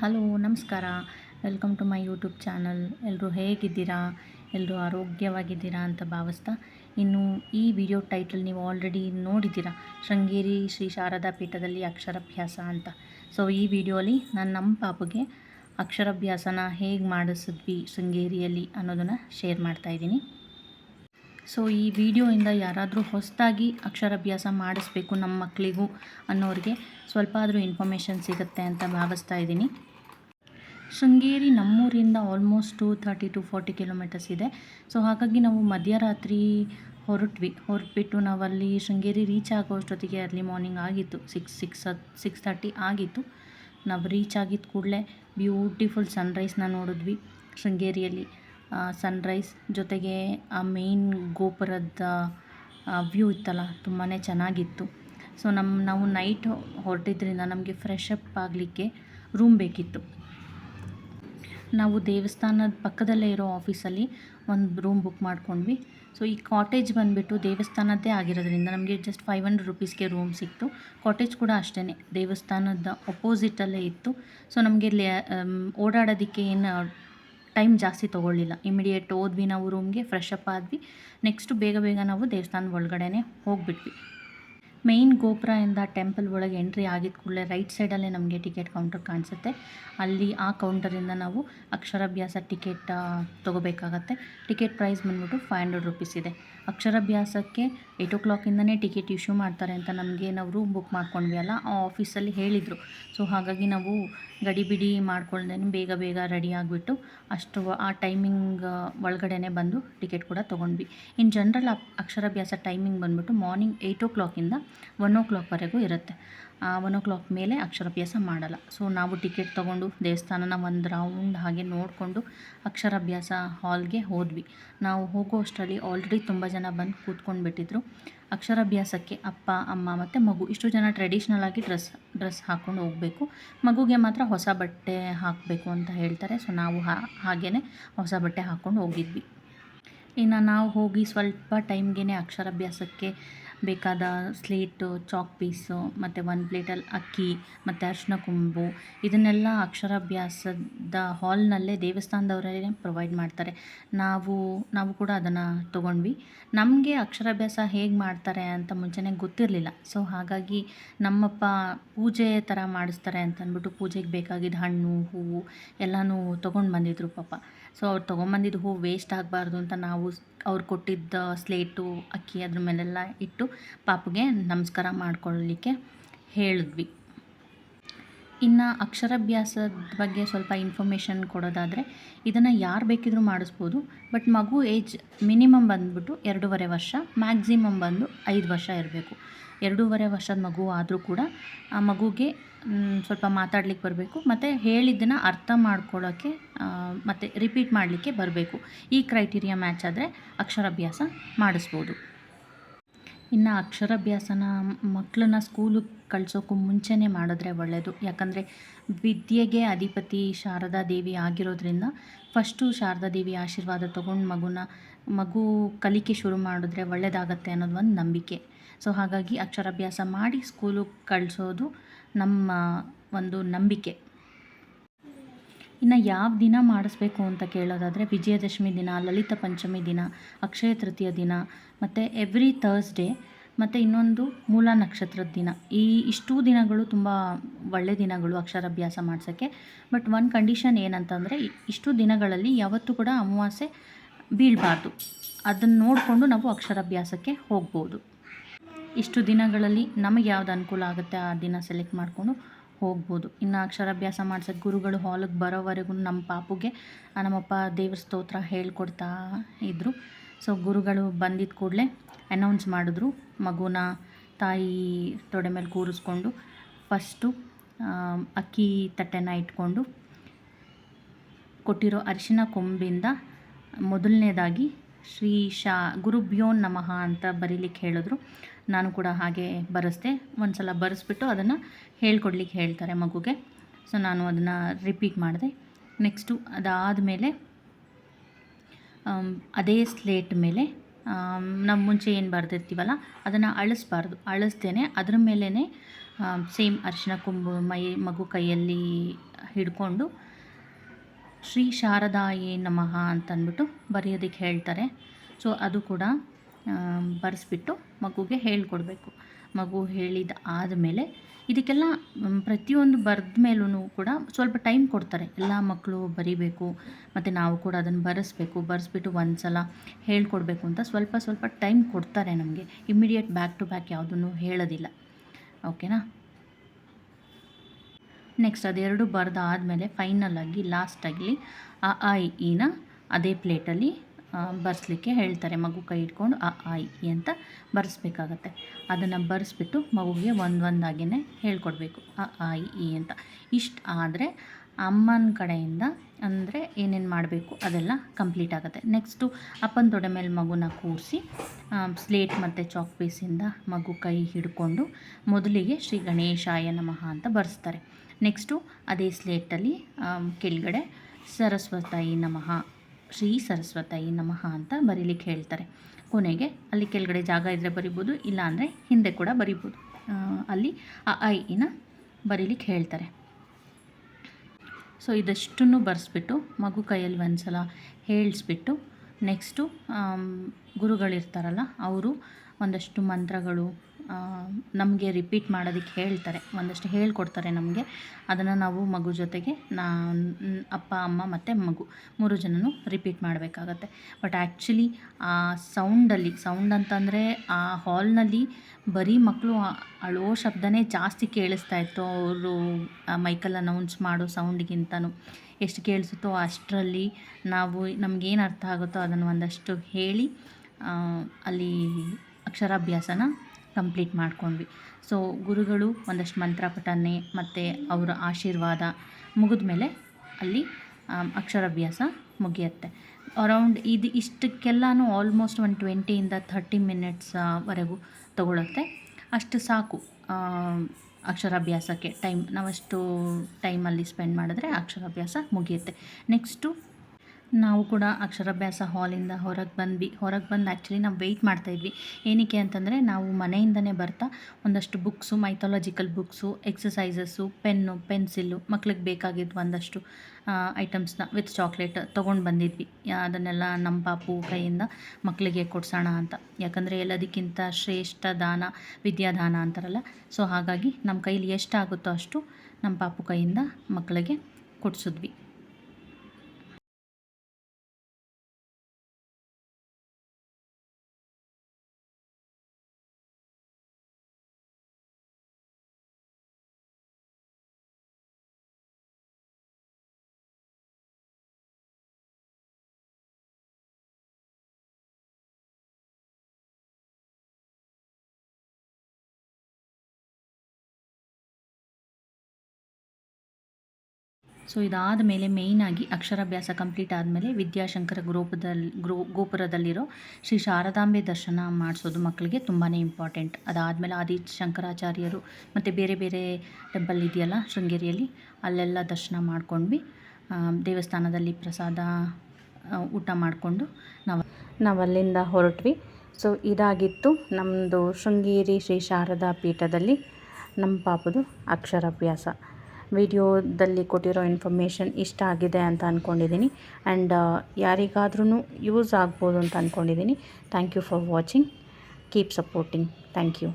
Hello, ನಮಸ್ಕಾರ. Welcome to my YouTube channel ಎಲ್ಲರೂ ಹೇಗಿದ್ದೀರಾ? ಎಲ್ಲರೂ ಆರೋಗ್ಯವಾಗಿದ್ದೀರಾ ಅಂತ ಭಾವಿಸ್ತಾ? ಇನ್ನು ಈ ವಿಡಿಯೋ ಟೈಟಲ್ ನೀವು ಆಲ್ರೆಡಿ ನೋಡಿದ್ದೀರಾ? ಶೃಂಗೇರಿ ಶ್ರೀ ಶಾರದಾ ಪೀಠದಲ್ಲಿ ಅಕ್ಷರಾಭ್ಯಾಸ ಅಂತ. ಸೊ ಈ ವಿಡಿಯೋಲಿ ನಾನು ನಮ್ಮ ಪಾಪುಗೆ ಅಕ್ಷರಾಭ್ಯಾಸನ ಹೇಗೆ ಮಾಡಿಸಿದ್ವಿ ಶೃಂಗೇರಿಯಲ್ಲಿ ಅನ್ನೋದನ್ನು ಶೇರ್ ಮಾಡ್ತಾಯಿದ್ದೀನಿ ಸೊ ಈ ವಿಡಿಯೋಯಿಂದ ಯಾರಾದರೂ ಹೊಸದಾಗಿ ಅಕ್ಷರಾಭ್ಯಾಸ ಮಾಡಿಸ್ಬೇಕು ನಮ್ಮ ಮಕ್ಕಳಿಗೂ ಅನ್ನೋರಿಗೆ ಸ್ವಲ್ಪ ಆದರೂ ಇನ್ಫಾರ್ಮೇಷನ್ ಸಿಗುತ್ತೆ ಅಂತ ಭಾವಿಸ್ತಾ ಇದ್ದೀನಿ. Sringeri ನಮ್ಮೂರಿಂದ almost to thirty to forty kilometres ಇದೆ. ಸೊ ಹಾಗಾಗಿ ನಾವು ಮಧ್ಯರಾತ್ರಿ ಹೊರಟ್ವಿ. ಹೊರಟ್ಬಿಟ್ಟು ನಾವಲ್ಲಿ ಶೃಂಗೇರಿ ರೀಚ್ ಆಗೋ ಅಷ್ಟೊತ್ತಿಗೆ ಅರ್ಲಿ ಮಾರ್ನಿಂಗ್ ಆಗಿತ್ತು. ಸಿಕ್ಸ್ ಸಿಕ್ಸ್ ಸಿಕ್ಸ್ ತರ್ಟಿ ಆಗಿತ್ತು. ನಾವು ರೀಚ್ ಆಗಿದ್ದ ಕೂಡಲೇ ಬ್ಯೂಟಿಫುಲ್ ಸನ್ರೈಸ್ನ ನೋಡಿದ್ವಿ ಶೃಂಗೇರಿಯಲ್ಲಿ. ಸನ್ರೈಸ್ ಜೊತೆಗೆ ಆ ಮೇಯ್ನ್ ಗೋಪುರದ ವ್ಯೂ ಇತ್ತಲ್ಲ ತುಂಬಾ ಚೆನ್ನಾಗಿತ್ತು. ಸೊ ನಮ್ಮ ನಾವು ನೈಟ್ ಹೊರಟಿದ್ರಿಂದ ನಮಗೆ ಫ್ರೆಶ್ ಅಪ್ ಆಗಲಿಕ್ಕೆ ರೂಮ್ ಬೇಕಿತ್ತು. ನಾವು ದೇವಸ್ಥಾನದ ಪಕ್ಕದಲ್ಲೇ ಇರೋ ಆಫೀಸಲ್ಲಿ ಒಂದು ರೂಮ್ ಬುಕ್ ಮಾಡ್ಕೊಂಡ್ವಿ. ಸೊ ಈ ಕಾಟೇಜ್ ಬಂದುಬಿಟ್ಟು ದೇವಸ್ಥಾನದ್ದೇ ಆಗಿರೋದ್ರಿಂದ ನಮಗೆ ಜಸ್ಟ್ ಫೈವ್ ಹಂಡ್ರೆಡ್ ರುಪೀಸ್ಗೆ ರೂಮ್ ಸಿಕ್ತು. ಕಾಟೇಜ್ ಕೂಡ ಅಷ್ಟೇ ದೇವಸ್ಥಾನದ ಅಪೋಸಿಟಲ್ಲೇ ಇತ್ತು. ಸೊ ನಮಗೆ ಓಡಾಡೋದಕ್ಕೆ ಏನು ಟೈಮ್ ಜಾಸ್ತಿ ತೊಗೊಳ್ಳಿಲ್ಲ. ಇಮಿಡಿಯೇಟ್ ಹೋದ್ವಿ ನಾವು ರೂಮ್ಗೆ ಫ್ರೆಶ್ ಅಪ್ ಆದ್ವಿ. ನೆಕ್ಸ್ಟು ಬೇಗ ಬೇಗ ನಾವು ದೇವಸ್ಥಾನದ ಒಳಗಡೆನೇ ಹೋಗಿಬಿಟ್ವಿ. ಮೇಯ್ನ್ ಗೋಪುರದಿಂದ ಟೆಂಪಲ್ ಒಳಗೆ ಎಂಟ್ರಿ ಆಗಿದ ಕೂಡಲೇ ರೈಟ್ ಸೈಡಲ್ಲೇ ನಮಗೆ ಟಿಕೆಟ್ ಕೌಂಟರ್ ಕಾಣಿಸುತ್ತೆ. ಅಲ್ಲಿ ಆ ಕೌಂಟರಿಂದ ನಾವು ಅಕ್ಷರಾಭ್ಯಾಸ ಟಿಕೆಟ್ ತೊಗೋಬೇಕಾಗತ್ತೆ. ಟಿಕೆಟ್ ಪ್ರೈಸ್ ಬಂದ್ಬಿಟ್ಟು ಫೈವ್ ಹಂಡ್ರೆಡ್ ರುಪೀಸ್ ಇದೆ. ಅಕ್ಷರಾಭ್ಯಾಸಕ್ಕೆ ಏಯ್ಟ್ ಓ ಕ್ಲಾಕಿಂದನೇ ಟಿಕೆಟ್ ಇಶ್ಯೂ ಮಾಡ್ತಾರೆ ಅಂತ ನಮಗೆ ನಾವು ರೂಮ್ ಬುಕ್ ಮಾಡ್ಕೊಂಡ್ವಿ ಅಲ್ಲ, ಆ ಆಫೀಸಲ್ಲಿ ಹೇಳಿದರು. ಸೊ ಹಾಗಾಗಿ ನಾವು ಗಡಿಬಿಡಿ ಮಾಡ್ಕೊಳ್ದೇ ಬೇಗ ಬೇಗ ರೆಡಿ ಆಗಿಬಿಟ್ಟು ಅಷ್ಟು ಆ ಟೈಮಿಂಗ್ ಒಳಗಡೆನೆ ಬಂದು ಟಿಕೆಟ್ ಕೂಡ ತೊಗೊಂಡ್ವಿ. ಇನ್ ಜನರಲ್ ಅಕ್ಷರಾಭ್ಯಾಸ ಟೈಮಿಂಗ್ ಬಂದ್ಬಿಟ್ಟು ಮಾರ್ನಿಂಗ್ ಏಯ್ಟ್ ಓ ಕ್ಲಾಕಿಂದ ಒನ್ ಓ ಕ್ಲಾಕ್ವರೆಗೂ ಇರುತ್ತೆ. ಒನ್ ಓ ಕ್ಲಾಕ್ ಮೇಲೆ ಅಕ್ಷರಾಭ್ಯಾಸ ಮಾಡಲ್ಲ. ಸೊ ನಾವು ಟಿಕೆಟ್ ತೊಗೊಂಡು ದೇವಸ್ಥಾನನ ಒಂದು ರೌಂಡ್ ಹಾಗೆ ನೋಡಿಕೊಂಡು ಅಕ್ಷರಾಭ್ಯಾಸ ಹಾಲ್ಗೆ ಹೋದ್ವಿ. ನಾವು ಹೋಗೋ ಅಷ್ಟರಲ್ಲಿ ಆಲ್ರೆಡಿ ತುಂಬ ಜನ ಬಂದು ಕೂತ್ಕೊಂಡು ಬಿಟ್ಟಿದ್ರು ಅಕ್ಷರಾಭ್ಯಾಸಕ್ಕೆ ಅಪ್ಪ, ಅಮ್ಮ ಮತ್ತು ಮಗು. ಇಷ್ಟು ಜನ ಟ್ರೆಡಿಷ್ನಲ್ ಆಗಿ ಡ್ರೆಸ್ ಡ್ರೆಸ್ ಹಾಕ್ಕೊಂಡು ಹೋಗಬೇಕು. ಮಗುಗೆ ಮಾತ್ರ ಹೊಸ ಬಟ್ಟೆ ಹಾಕಬೇಕು ಅಂತ ಹೇಳ್ತಾರೆ. ಸೊ ನಾವು ಹಾಗೇ ಹೊಸ ಬಟ್ಟೆ ಹಾಕ್ಕೊಂಡು ಹೋಗಿದ್ವಿ. ಇನ್ನು ನಾವು ಹೋಗಿ ಸ್ವಲ್ಪ ಟೈಮ್ಗೆ ಅಕ್ಷರಾಭ್ಯಾಸಕ್ಕೆ ಬೇಕಾದ ಸ್ಲೇಟು, ಚಾಕ್ ಪೀಸು, ಮತ್ತು ಒಂದು ಪ್ಲೇಟಲ್ಲಿ ಅಕ್ಕಿ, ಮತ್ತು ಅರಿಶಿನ ಕೊಂಬು. ಇದನ್ನೆಲ್ಲ ಅಕ್ಷರಾಭ್ಯಾಸದ ಹಾಲ್ನಲ್ಲೇ ದೇವಸ್ಥಾನದವರೇ ಪ್ರೊವೈಡ್ ಮಾಡ್ತಾರೆ. ನಾವು ನಾವು ಕೂಡ ಅದನ್ನು ತೊಗೊಂಡ್ವಿ. ನಮಗೆ ಅಕ್ಷರಾಭ್ಯಾಸ ಹೇಗೆ ಮಾಡ್ತಾರೆ ಅಂತ ಮುಂಚೆನೇ ಗೊತ್ತಿರಲಿಲ್ಲ. ಸೊ ಹಾಗಾಗಿ ನಮ್ಮಪ್ಪ ಪೂಜೆ ಥರ ಮಾಡಿಸ್ತಾರೆ ಅಂತ ಅಂದ್ಬಿಟ್ಟು ಪೂಜೆಗೆ ಬೇಕಾಗಿದ್ದ ಹಣ್ಣು, ಹೂವು ಎಲ್ಲನೂ ತೊಗೊಂಡು ಬಂದಿದ್ರು ಪಾಪ. ಸೊ ಅವ್ರು ತೊಗೊಂಬಂದಿದ್ದು ಹೂವು ವೇಸ್ಟ್ ಆಗಬಾರ್ದು ಅಂತ ನಾವು ಅವ್ರು ಕೊಟ್ಟಿದ್ದ ಸ್ಲೇಟು, ಅಕ್ಕಿ ಅದ್ರ ಮೇಲೆಲ್ಲ ಇಟ್ಟು ಪಾಪುಗೆ ನಮಸ್ಕಾರ ಮಾಡ್ಕೊಳ್ಳಲಿಕ್ಕೆ ಹೇಳಿದ್ವಿ. ಇನ್ನು ಅಕ್ಷರಾಭ್ಯಾಸದ ಬಗ್ಗೆ ಸ್ವಲ್ಪ ಇನ್ಫಾರ್ಮೇಷನ್ ಕೊಡೋದಾದರೆ, ಇದನ್ನು ಯಾರು ಬೇಕಿದ್ರೂ ಮಾಡಿಸ್ಬೋದು. ಬಟ್ ಮಗು ಏಜ್ ಮಿನಿಮಮ್ ಬಂದುಬಿಟ್ಟು ಎರಡೂವರೆ ವರ್ಷ ಮ್ಯಾಕ್ಸಿಮಮ್ ಬಂದು ಐದು ವರ್ಷ ಇರಬೇಕು. ಎರಡೂವರೆ ವರ್ಷದ ಮಗು ಆದರೂ ಕೂಡ ಆ ಮಗುಗೆ ಸ್ವಲ್ಪ ಮಾತಾಡ್ಲಿಕ್ಕೆ ಬರಬೇಕು. ಮತ್ತು ಹೇಳಿದ್ದನ್ನು ಅರ್ಥ ಮಾಡ್ಕೊಳ್ಳೋಕ್ಕೆ ಮತ್ತು ರಿಪೀಟ್ ಮಾಡಲಿಕ್ಕೆ ಬರಬೇಕು. ಈ ಕ್ರೈಟೀರಿಯಾ ಮ್ಯಾಚ್ ಆದರೆ ಅಕ್ಷರಾಭ್ಯಾಸ ಮಾಡಿಸ್ಬೋದು. ಇನ್ನು ಅಕ್ಷರಾಭ್ಯಾಸನ ಮಕ್ಕಳನ್ನ ಸ್ಕೂಲಿಗೆ ಕಳಿಸೋಕ್ಕೂ ಮುಂಚೆನೇ ಮಾಡಿದ್ರೆ ಒಳ್ಳೆಯದು ಯಾಕಂದರೆ ವಿದ್ಯೆಗೆ ಅಧಿಪತಿ ಶಾರದಾ ದೇವಿ ಆಗಿರೋದ್ರಿಂದ ಫಸ್ಟು ಶಾರದಾ ದೇವಿ ಆಶೀರ್ವಾದ ತೊಗೊಂಡು ಮಗುನ, ಮಗು ಕಲಿಕೆ ಶುರು ಮಾಡಿದ್ರೆ ಒಳ್ಳೆಯದಾಗತ್ತೆ ಅನ್ನೋದು ಒಂದು ನಂಬಿಕೆ. ಸೊ ಹಾಗಾಗಿ ಅಕ್ಷರಾಭ್ಯಾಸ ಮಾಡಿ ಸ್ಕೂಲಿಗೆ ಕಳಿಸೋದು ನಮ್ಮ ಒಂದು ನಂಬಿಕೆ. ಇನ್ನು ಯಾವ ದಿನ ಮಾಡಿಸ್ಬೇಕು ಅಂತ ಕೇಳೋದಾದರೆ ವಿಜಯದಶಮಿ ದಿನ, ಲಲಿತ ಪಂಚಮಿ ದಿನ, ಅಕ್ಷಯ ತೃತೀಯ ದಿನ, ಮತ್ತು ಎವ್ರಿ ಥರ್ಸ್ಡೇ ಮತ್ತು ಇನ್ನೊಂದು ಮೂಲ ನಕ್ಷತ್ರದ ದಿನ. ಈ ಇಷ್ಟೂ ದಿನಗಳು ತುಂಬ ಒಳ್ಳೆ ದಿನಗಳು ಅಕ್ಷರಾಭ್ಯಾಸ ಮಾಡಿಸೋಕ್ಕೆ. ಬಟ್ ಒನ್ ಕಂಡೀಷನ್ ಏನಂತಂದರೆ ಇಷ್ಟು ದಿನಗಳಲ್ಲಿ ಯಾವತ್ತೂ ಕೂಡ ಅಮಾವಾಸ್ಯೆ ಬೀಳಬಾರ್ದು. ಅದನ್ನು ನೋಡಿಕೊಂಡು ನಾವು ಅಕ್ಷರಾಭ್ಯಾಸಕ್ಕೆ ಹೋಗ್ಬೋದು. ಇಷ್ಟು ದಿನಗಳಲ್ಲಿ ನಮಗೆ ಯಾವ್ದು ಅನುಕೂಲ ಆಗುತ್ತೆ ಆ ದಿನ ಸೆಲೆಕ್ಟ್ ಮಾಡಿಕೊಂಡು ಹೋಗ್ಬೋದು. ಇನ್ನು ಅಕ್ಷರಾಭ್ಯಾಸ ಮಾಡ್ಸೋಕ್ಕೆ ಗುರುಗಳು ಹಾಲಿಗೆ ಬರೋವರೆಗೂ ನಮ್ಮ ಪಾಪುಗೆ ನಮ್ಮಪ್ಪ ದೇವ್ರ ಸ್ತೋತ್ರ ಹೇಳ್ಕೊಡ್ತಾ ಇದ್ದರು ಸೊ ಗುರುಗಳು ಬಂದಿದ್ದ ಕೂಡಲೇ ಅನೌನ್ಸ್ ಮಾಡಿದ್ರು. ಮಗುನ, ತಾಯಿ ತೊಡೆ ಮೇಲೆ ಕೂರಿಸ್ಕೊಂಡು ಫಸ್ಟು ಅಕ್ಕಿ ತಟ್ಟೆನ ಇಟ್ಕೊಂಡು ಕೊಟ್ಟಿರೋ ಅರಿಶಿನ ಕೊಂಬಿಂದ ಮೊದಲನೇದಾಗಿ ಶ್ರೀ ಶಾ, ಗುರುಭ್ಯೋ ನಮಃ ಅಂತ ಬರೀಲಿಕ್ಕೆ ಹೇಳಿದ್ರು. ನಾನು ಕೂಡ ಹಾಗೆ ಬರೆಸ್ದೆ. ಒಂದು ಸಲ ಬರೆಸ್ಬಿಟ್ಟು ಅದನ್ನು ಹೇಳ್ಕೊಡ್ಲಿಕ್ಕೆ ಹೇಳ್ತಾರೆ ಮಗುಗೆ. ಸೊ ನಾನು ಅದನ್ನು ರಿಪೀಟ್ ಮಾಡಿದೆ. ನೆಕ್ಸ್ಟು ಅದಾದ ಮೇಲೆ ಅದೇ ಸ್ಲೇಟ್ ಮೇಲೆ ನಮ್ಮ ಮುಂಚೆ ಏನು ಬರೆದಿರ್ತೀವಲ್ಲ, ಅದನ್ನು ಅಳಿಸ್ಬಾರ್ದು. ಅಳಿಸ್ದೇ ಅದ್ರ ಮೇಲೇ ಸೇಮ್ ಅರಿಶಿನ ಕುಂಬು ಮೈ, ಮಗು ಕೈಯಲ್ಲಿ ಹಿಡ್ಕೊಂಡು, ಶ್ರೀ ಶಾರದಾಯೇ ನಮಃ ಅಂತಂದ್ಬಿಟ್ಟು ಬರೆಯೋದಕ್ಕೆ ಹೇಳ್ತಾರೆ. ಸೊ ಅದು ಕೂಡ ಬರೆಸ್ಬಿಟ್ಟು ಮಗುಗೆ ಹೇಳ್ಕೊಡ್ಬೇಕು. ಮಗು ಹೇಳಿದ ಆದಮೇಲೆ ಇದಕ್ಕೆಲ್ಲ ಪ್ರತಿಯೊಂದು ಬರೆದ ಮೇಲೂ ಕೂಡ ಸ್ವಲ್ಪ ಟೈಮ್ ಕೊಡ್ತಾರೆ. ಎಲ್ಲ ಮಕ್ಕಳು ಬರಿಬೇಕು, ಮತ್ತು ನಾವು ಕೂಡ ಅದನ್ನು ಬರೆಸ್ಬೇಕು, ಬರೆಸ್ಬಿಟ್ಟು ಒಂದು ಸಲ ಹೇಳ್ಕೊಡ್ಬೇಕು ಅಂತ ಸ್ವಲ್ಪ ಸ್ವಲ್ಪ ಟೈಮ್ ಕೊಡ್ತಾರೆ ನಮಗೆ. ಇಮ್ಮಿಡಿಯೇಟ್ ಬ್ಯಾಕ್ ಟು ಬ್ಯಾಕ್ ಯಾವುದನ್ನು ಹೇಳೋದಿಲ್ಲ. ಓಕೆನಾ? ನೆಕ್ಸ್ಟ್ ಅದೆರಡು ಬರೆದಾದಮೇಲೆ ಆಗಿ ಲಾಸ್ಟಾಗಿ ಆ ಆ ಇನ ಅದೇ ಪ್ಲೇಟಲ್ಲಿ ಬರೆಸ್ಲಿಕ್ಕೆ ಹೇಳ್ತಾರೆ. ಮಗು ಕೈ ಇಟ್ಕೊಂಡು ಆ ಆ ಇ ಅಂತ ಬರೆಸ್ಬೇಕಾಗತ್ತೆ. ಅದನ್ನು ಬರೆಸ್ಬಿಟ್ಟು ಮಗುಗೆ ಒಂದು ಒಂದಾಗಿಯೇ ಹೇಳ್ಕೊಡ್ಬೇಕು. ಆ ಆ ಇ ಅಂತ. ಇಷ್ಟು ಆದರೆ ಅಮ್ಮನ ಕಡೆಯಿಂದ ಅಂದರೆ ಏನೇನು ಮಾಡಬೇಕು ಅದೆಲ್ಲ ಕಂಪ್ಲೀಟ್ ಆಗುತ್ತೆ. ನೆಕ್ಸ್ಟು ಅಪ್ಪನ ತೊಡೆ ಮೇಲೆ ಮಗುನ ಕೂರಿಸಿ ಸ್ಲೇಟ್ ಮತ್ತು ಚಾಕ್ ಪೀಸಿಂದ ಮಗು ಕೈ ಹಿಡ್ಕೊಂಡು ಮೊದಲಿಗೆ ಶ್ರೀ ಗಣೇಶಾಯ ನಮಃ ಅಂತ ಬರೆಸ್ತಾರೆ. ನೆಕ್ಸ್ಟು ಅದೇ ಸ್ಲೇಟಲ್ಲಿ ಕೆಳಗಡೆ ಸರಸ್ವತಾಯಿ ನಮಃ ಶ್ರೀ ಸರಸ್ವತಾಯಿ ನಮಃ ಅಂತ ಬರೀಲಿಕ್ಕೆ ಹೇಳ್ತಾರೆ. ಕೊನೆಗೆ ಅಲ್ಲಿ ಕೆಳಗಡೆ ಜಾಗ ಇದ್ದರೆ ಬರಿಬೋದು, ಇಲ್ಲ ಅಂದರೆ ಹಿಂದೆ ಕೂಡ ಬರಿಬೋದು. ಅಲ್ಲಿ ಆ ಐ ಇನ ಬರೀಲಿಕ್ಕೆ ಹೇಳ್ತಾರೆ. ಸೊ, ಇದಷ್ಟನ್ನು ಬರೆಸ್ಬಿಟ್ಟು ಮಗು ಕೈಯಲ್ಲಿ ಒಂದು ಸಲ ಹೇಳಿಸ್ಬಿಟ್ಟು ನೆಕ್ಸ್ಟು ಗುರುಗಳಿರ್ತಾರಲ್ಲ, ಅವರು ಒಂದಷ್ಟು ಮಂತ್ರಗಳು ನಮಗೆ ರಿಪೀಟ್ ಮಾಡೋದಕ್ಕೆ ಹೇಳ್ತಾರೆ. ಒಂದಷ್ಟು ಹೇಳ್ಕೊಡ್ತಾರೆ ನಮಗೆ. ಅದನ್ನು ನಾವು ಮಗು ಜೊತೆಗೆ ನಾ, ಅಪ್ಪ, ಅಮ್ಮ ಮತ್ತು ಮಗು ಮೂರು ಜನನು ರಿಪೀಟ್ ಮಾಡಬೇಕಾಗತ್ತೆ. ಬಟ್ ಆ್ಯಕ್ಚುಲಿ ಆ ಸೌಂಡಲ್ಲಿ ಸೌಂಡ್ ಅಂತಂದರೆ ಆ ಹಾಲ್ನಲ್ಲಿ ಬರೀ ಮಕ್ಕಳು ಅಳೋ ಶಬ್ದನೇ ಜಾಸ್ತಿ ಕೇಳಿಸ್ತಾ ಇತ್ತು. ಅವರು ಮೈಕಲ್ ಅನೌನ್ಸ್ ಮಾಡೋ ಸೌಂಡಿಗಿಂತನೂ ಎಷ್ಟು ಕೇಳಿಸುತ್ತೋ ಅಷ್ಟರಲ್ಲಿ ನಾವು ನಮಗೇನು ಅರ್ಥ ಆಗುತ್ತೋ ಅದನ್ನು ಒಂದಷ್ಟು ಹೇಳಿ ಅಲ್ಲಿ ಅಕ್ಷರಾಭ್ಯಾಸನ ಕಂಪ್ಲೀಟ್ ಮಾಡ್ಕೊಂಡ್ವಿ. ಸೊ ಗುರುಗಳು ಒಂದಷ್ಟು ಮಂತ್ರ ಪಠನೆ ಮತ್ತು ಅವರ ಆಶೀರ್ವಾದ ಮುಗಿದ ಮೇಲೆ ಅಲ್ಲಿ ಅಕ್ಷರಾಭ್ಯಾಸ ಮುಗಿಯುತ್ತೆ. ಅರೌಂಡ್ ಇದು ಇಷ್ಟಕ್ಕೆಲ್ಲೂ ಆಲ್ಮೋಸ್ಟ್ ಒಂದು ಟ್ವೆಂಟಿಯಿಂದ ಥರ್ಟಿ ಮಿನಿಟ್ಸ್ ವರೆಗೂ ತಗೊಳುತ್ತೆ. ಅಷ್ಟು ಸಾಕು ಅಕ್ಷರಾಭ್ಯಾಸಕ್ಕೆ ಟೈಮ್ ನಾವಷ್ಟು ಟೈಮಲ್ಲಿ ಸ್ಪೆಂಡ್ ಮಾಡಿದ್ರೆ ಅಕ್ಷರಾಭ್ಯಾಸ ಮುಗಿಯುತ್ತೆ. ನೆಕ್ಸ್ಟು ನಾವು ಕೂಡ ಅಕ್ಷರಾಭ್ಯಾಸ ಹಾಲಿಂದ ಹೊರಗೆ ಬಂದ್ವಿ. ಹೊರಗೆ ಬಂದು ಆ್ಯಕ್ಚುಲಿ ನಾವು ವೆಯ್ಟ್ ಮಾಡ್ತಾಯಿದ್ವಿ ಏನಕ್ಕೆ ಅಂತಂದರೆ ನಾವು ಮನೆಯಿಂದನೇ ಬರ್ತಾ ಒಂದಷ್ಟು books mythological books exercises pen pencil ಮಕ್ಳಿಗೆ ಬೇಕಾಗಿದ್ದು ಒಂದಷ್ಟು ಐಟಮ್ಸ್ನ ವಿತ್ ಚಾಕ್ಲೇಟ್ ತೊಗೊಂಡು ಬಂದಿದ್ವಿ. ಅದನ್ನೆಲ್ಲ ನಮ್ಮ ಪಾಪು ಕೈಯಿಂದ ಮಕ್ಕಳಿಗೆ ಕೊಡ್ಸೋಣ ಅಂತ. ಯಾಕಂದರೆ ಎಲ್ಲದಕ್ಕಿಂತ ಶ್ರೇಷ್ಠ ದಾನ, ವಿದ್ಯಾದಾನ ಅಂತಾರಲ್ಲ. ಸೊ ಹಾಗಾಗಿ ನಮ್ಮ ಕೈಲಿ ಎಷ್ಟಾಗುತ್ತೋ ಅಷ್ಟು ನಮ್ಮ ಪಾಪು ಕೈಯಿಂದ ಮಕ್ಕಳಿಗೆ ಕೊಡಿಸಿದ್ವಿ. ಸೊ ಇದಾದ ಮೇಲೆ ಮೇಯ್ನಾಗಿ ಅಕ್ಷರಾಭ್ಯಾಸ ಕಂಪ್ಲೀಟ್ ಆದಮೇಲೆ ವಿದ್ಯಾಶಂಕರ ಗ್ರೂಪದಲ್ಲಿ ಗ್ರೋ, ಗೋಪುರದಲ್ಲಿರೋ ಶ್ರೀ ಶಾರದಾಂಬೆ ದರ್ಶನ ಮಾಡಿಸೋದು ಮಕ್ಕಳಿಗೆ ತುಂಬಾ ಇಂಪಾರ್ಟೆಂಟ್ ಅದಾದಮೇಲೆ ಆದಿ ಶಂಕರಾಚಾರ್ಯರು ಮತ್ತು ಬೇರೆ ಬೇರೆ ಟೆಂಪಲ್ ಇದೆಯಲ್ಲ ಶೃಂಗೇರಿಯಲ್ಲಿ, ಅಲ್ಲೆಲ್ಲ ದರ್ಶನ ಮಾಡ್ಕೊಂಡ್ವಿ. ದೇವಸ್ಥಾನದಲ್ಲಿ ಪ್ರಸಾದ ಊಟ ಮಾಡಿಕೊಂಡು ನಾವು ನಾವು ಅಲ್ಲಿಂದ ಹೊರಟ್ವಿ. ಸೊ ಇದಾಗಿತ್ತು ನಮ್ಮದು ಶೃಂಗೇರಿ ಶ್ರೀ ಶಾರದಾ ಪೀಠದಲ್ಲಿ ನಮ್ಮ ಪಾಪದು ಅಕ್ಷರಾಭ್ಯಾಸ. ವಿಡಿಯೋದಲ್ಲಿ ಕೊಟ್ಟಿರೋ ಇನ್ಫಾರ್ಮೇಷನ್ ಇಷ್ಟ ಆಗಿದೆ ಅಂತ ಅಂದ್ಕೊಂಡಿದ್ದೀನಿ ಆ್ಯಂಡ್ ಯಾರಿಗಾದ್ರೂ ಯೂಸ್ ಆಗ್ಬೋದು ಅಂತ ಅಂದ್ಕೊಂಡಿದ್ದೀನಿ thank you for watching keep supporting thank you